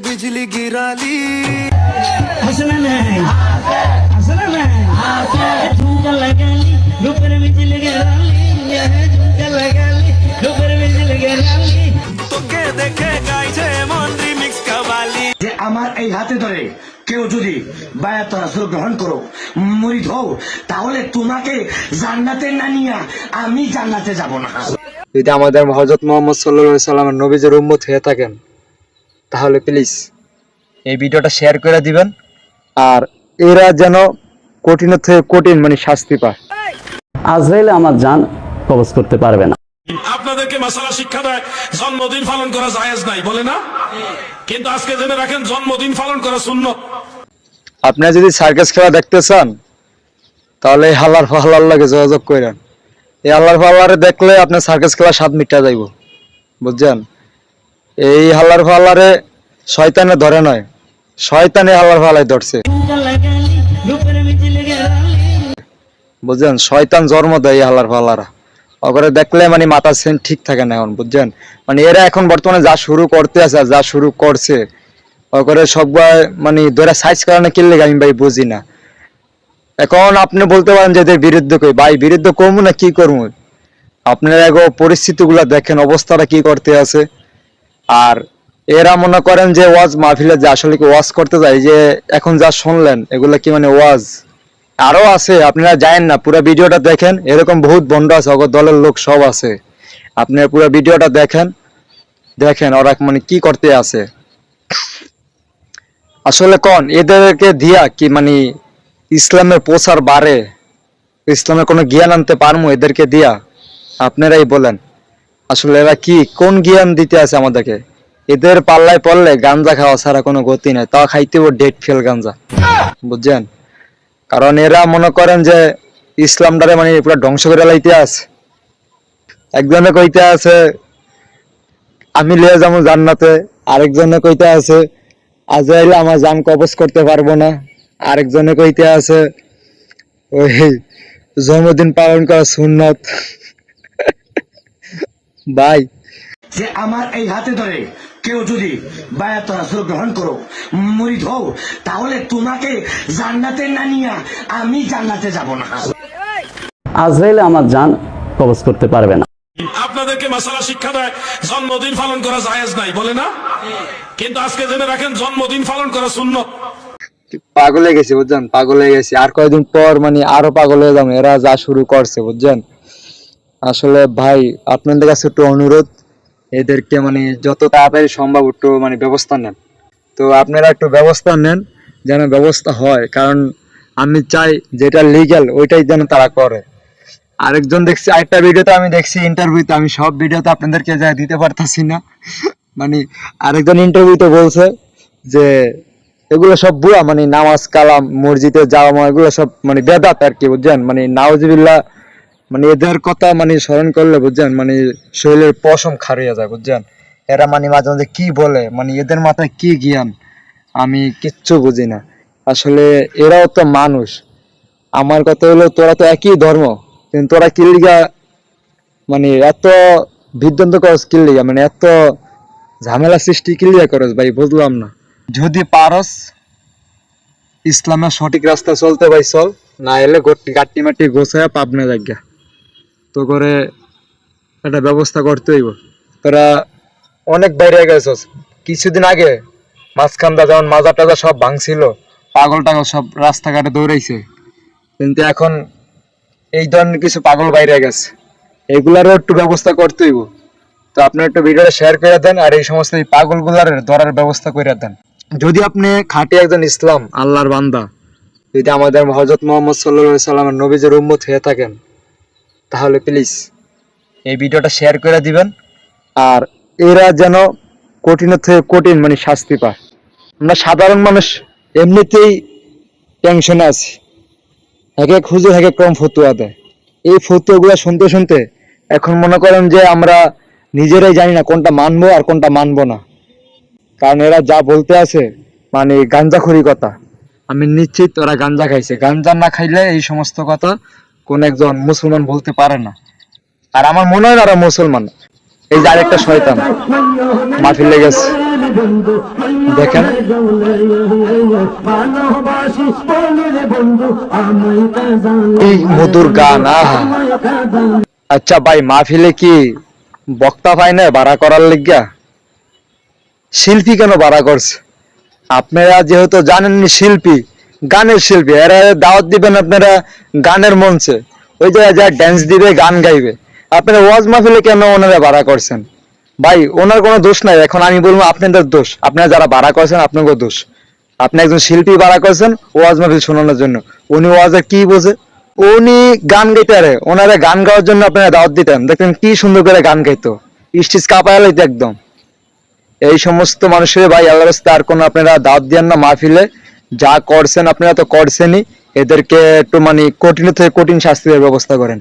बिजली गिरा ली हंसना नहीं हंसना नहीं झुमका लगा ली ऊपर बिजली गिरा ली झुमका लगा ली ऊपर बिजली गिरा ली তোকে দেখে গাইছে মন রিমিক্স কাবালি যে আমার এই হাতে ধরে কেউ যদি বায়াত রাসূল গ্রহণ করো মরিদ হও তাহলে তোমাকে জান্নাতে না নিয়া আমি জান্নাতে যাব না যদি আমাদের হজরত মোহাম্মদ সাল্লা সাল্লামের নবীজের উম্মত হয়ে থাকেন তাহলে প্লিজ এই ভিডিওটা শেয়ার করে দিবেন। আর এরা যেন কঠিনের থেকে কঠিন মানে শাস্তি পায়। আজরাইল আমার জান কবজ করতে পারবে না। আপনাদেরকে মাসালা শিক্ষা দেয় জন্মদিন পালন করা জায়েজ নাই বলে না? কিন্তু আজকে জেনে রাখেন জন্মদিন পালন করা শূন্য আপনারা যদি সার্কাস খেলা দেখতে চান তাহলে এই হাল্লার ফাল্লার লাগে যোগাযোগ করেন। এই হাল্লার ফাল্লারে দেখলে আপনার সার্কাস খেলা স্বাদ মিটা যাইব। বুঝছেন? এই হাল্লার ফাল্লারে শয়তানে ধরে নয়। শয়তানে হাল্লার ফাল্লায় ধরছে। বুঝছেন? শয়তান জন্ম দেয় এই হাল্লার ফাল্লারা। অগরে দেখলে মানে মাথা সেন ঠিক থাকে না এখন, বুঝছেন? মানে এরা এখন বর্তমানে যা শুরু করতে আছে যা শুরু করছে অগরে সবাই মানে ধরে সাইজ কারণে কিনলে আমি ভাই বুঝি না। এখন আপনি বলতে পারেন যে এদের বিরুদ্ধে কই? ভাই, বিরুদ্ধে করব না কি করব? আপনারা এগো পরিস্থিতিগুলো দেখেন, অবস্থাটা কি করতে আছে? আর এরা মনে করেন যে ওয়াজ মাহফিলে যে আসলে কি ওয়াজ করতে যায় যে এখন যা শুনলেন, এগুলা কি মানে ওয়াজ? আরও আছে, আপনারা জানেন না, পুরো ভিডিওটা দেখেন, এরকম বহুত বন্ধ আছে অগর দলের লোক সব আছে। আপনারা পুরো ভিডিওটা দেখেন দেখেন ওরা মানে কি করতে আছে। আসলে কোন, এদেরকে দিয়া কি মানে ইসলামের প্রচার বাড়ে? ইসলামের কোনো জ্ঞান আনতে পারব এদেরকে দিয়া? আপনারাই বলেন। আসলে এরা কি, কোন জ্ঞান দিতে আছে আমাদেরকে? এদের পাল্লায় পড়লে গাঞ্জা খাওয়া ছাড়া কোনো গতি নাই তা খাইতে ডেট ফেল গাঞ্জা। বুঝছেন? কারণ এরা মনে করেন যে ইসলামটারে মানে পুরো ধ্বংস করে লাইতে আছে। একজনে কইতে আছে, আমি লিয়ে যাব জান্নাতে। আরেকজনে কইতে আছে আজরাইল আমার জান কবজ করতে পারব না। আরেকজনে কইতে আছে, ওই জন্মদিন পালন করা সুন্নত। ভাই যে আমার এই হাতে ধরে কেউ যদি বায়াত রাসূল গ্রহণ করো মরিদ হও তাহলে তোমাকে জান্নাতে না নিয়া আমি জান্নাতে যাব না। আজরাইল আমার জান কবজ করতে পারবে না। আপনাদেরকে মাসালা শিক্ষা দেয় জন্মদিন পালন করা জায়েজ নাই বলে না? কিন্তু আজকে জেনে রাখেন জন্মদিন পালন করা শূন্য পাগল হয়ে গেছি বুঝছেন? পাগল হয়ে গেছি। আর কয়েকদিন পর মানে আরও পাগল হয়ে যাব এরা যা শুরু করছে বুঝছেন? আসলে ভাই, আপনাদের কাছে একটু অনুরোধ, এদেরকে মানে যত তাড়াতাড়ি সম্ভব একটু মানে ব্যবস্থা নেন। তো আপনারা একটু ব্যবস্থা নেন, যেন ব্যবস্থা হয়, কারণ আমি চাই যেটা লিগ্যাল ওইটাই যেন তারা করে। আরেকজন দেখছি, আরেকটা ভিডিওতে আমি দেখছি ইন্টারভিউতে আমি সব ভিডিওতে আপনাদেরকে যা দিতে পারতাছি না। মানে আরেকজন ইন্টারভিউতে বলছে যে, এগুলো সব বুয়া মানে নামাজ, কালাম, মসজিদে যাওয়া, এগুলো সব মানে বেদাত আর কি, বুঝছেন? মানে নাওজিবিল্লাহ মানে এদের কথা মানে স্মরণ করলে বুঝছেন মানে শরীরের পশম খারিয়ে যায়, বুঝছেন? এরা মানে মাঝে মাঝে কি বলে মানে এদের মাথায় কি জ্ঞান, আমি কিচ্ছু বুঝি না। আসলে এরাও তো মানুষ। আমার কথা হলো, তোরা তো একই ধর্ম, কিন্তু তোরা কি লিগা মানে এত বিদ্যন্ত করস কি লিগা মানে এত ঝামেলা সৃষ্টি কি লিগা করস ভাই, বুঝলাম না। যদি পারস, ইসলামের সঠিক রাস্তা চলতে ভাই, চল, না এলে গট- গাট্টি মাটি গোছায় পাবনা জায়গা তো করে একটা ব্যবস্থা করতে হইব। তোরা অনেক বাইরে গেছস। কিছুদিন আগে মাঝখানটা যেমন মাজা টাজা সব ভাঙছিল, পাগল টাগল সব রাস্তাঘাটে দৌড়াইছে। কিন্তু এখন এই ধরনের কিছু পাগল বাইরে গেছে। এগুলারও একটু ব্যবস্থা করতে হইব। তো আপনি একটু ভিডিওটা শেয়ার করে দেন আর এই সমস্ত এই পাগলগুলার ধরার ব্যবস্থা করে দেন। যদি আপনি খাঁটি একজন ইসলাম, আল্লাহর বান্দা, যদি আমাদের হজরত মোহাম্মদ সাল্লা সাল্লামের নবীজের উম্মত হয়ে থাকেন তাহলে প্লিজ এই ভিডিওটা শেয়ার করে দিবেন। আর এরা যেন কঠিনের থেকে কঠিন মানে শাস্তি পায়। আমরা সাধারণ মানুষ এমনিতেই টেনশনে আছি। এক এক হুজুর এক এক রকম ফতুয়া দেয়। এই ফতুয়াগুলো শুনতে শুনতে এখন মনে করেন যে আমরা নিজেরাই জানি না কোনটা মানবো আর কোনটা মানবো না। কারণ এরা যা বলতে আছে মানে গাঞ্জাখুরি কথা। আমি নিশ্চিত ওরা গাঞ্জা খাইছে। গাঞ্জা না খাইলে এই সমস্ত কথা কোন একজন মুসলমান বলতে পারে না। আর আমার মনে হয় না ওরা মুসলমান। এই যে আরেকটা শয়তান মাহফিলে গেছে। দেখেন। এই মধুর গান আচ্ছা ভাই, মাহফিলে কি বক্তা পাই না ভাড়া করার লিগা শিল্পী কেন ভাড়া করছে? আপনারা যেহেতু জানেননি শিল্পী গানের শিল্পী। এরা দাওয়াত দিবেন আপনারা গানের মঞ্চে। ওই জায়গায় যা ড্যান্স দিবে, গান গাইবে। আপনারা ওয়াজ মাহফিলে কেন ওনারা ভাড়া করছেন? ভাই, ওনার কোনো দোষ নাই। এখন আমি বলব আপনাদের দোষ। আপনারা যারা ভাড়া করছেন, আপনাদের দোষ। আপনি একজন শিল্পী ভাড়া করছেন ওয়াজ মাহফিল শোনানোর জন্য। উনি ওয়াজে কি বোঝে? উনি গান গাইতে আরে ওনারা গান গাওয়ার জন্য আপনারা দাওয়াত দিতেন। দেখতেন কি সুন্দর করে গান গাইতো। স্টিচ কাঁপায় একদম। এই সমস্ত মানুষের ভাই আল্লাহ আর কোনো আপনারা দাওয়াত দিয়েন না মাহফিলে। যা করছেন আপনারা তো করছেনই। এদেরকে একটু মানে কঠিন থেকে কঠিন শাস্তির ব্যবস্থা করেন।